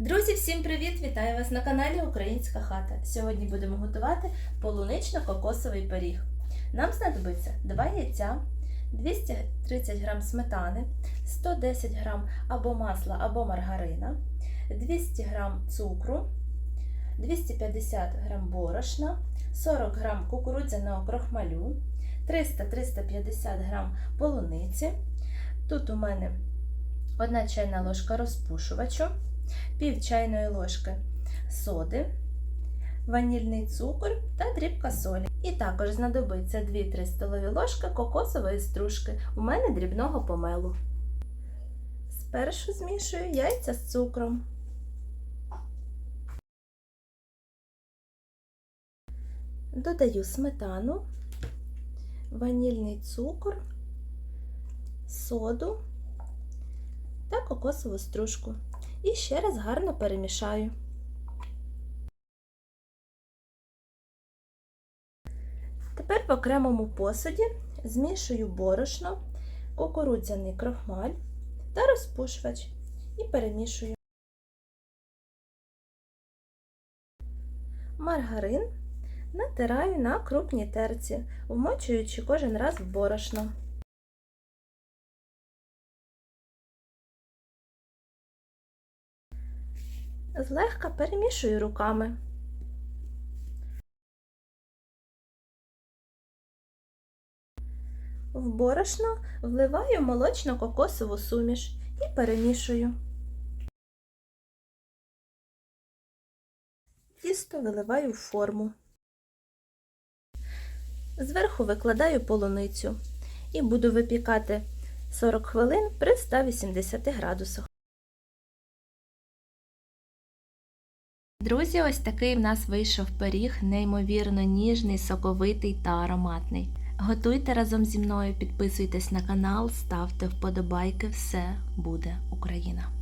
Друзі, всім привіт! Вітаю вас на каналі Українська хата. Сьогодні будемо готувати полунично-кокосовий пиріг. Нам знадобиться 2 яйця, 230 г сметани, 110 г або масла, або маргарина, 200 г цукру, 250 г борошна, 40 г кукурудзяного крохмалю, 300-350 г полуниці. Тут у мене 1 чайна ложка розпушувачу пів чайної ложки соди, ванільний цукор та дрібка солі. І також знадобиться 2-3 столові ложки кокосової стружки. У мене дрібного помелу. Спершу змішую яйця з цукром. Додаю сметану, ванільний цукор, соду та кокосову стружку. І ще раз гарно перемішаю. Тепер в окремому посуді змішую борошно, кукурудзяний крохмаль та розпушувач і перемішую. Маргарин натираю на крупній терці, вмочуючи кожен раз в борошно. Злегка перемішую руками. В борошно вливаю молочно-кокосову суміш і перемішую. Тісто виливаю в форму. Зверху викладаю полуницю і буду випікати 40 хвилин при 180 градусах. Друзі, ось такий в нас вийшов пиріг, неймовірно ніжний, соковитий та ароматний. Готуйте разом зі мною, підписуйтесь на канал, ставте вподобайки, все буде Україна!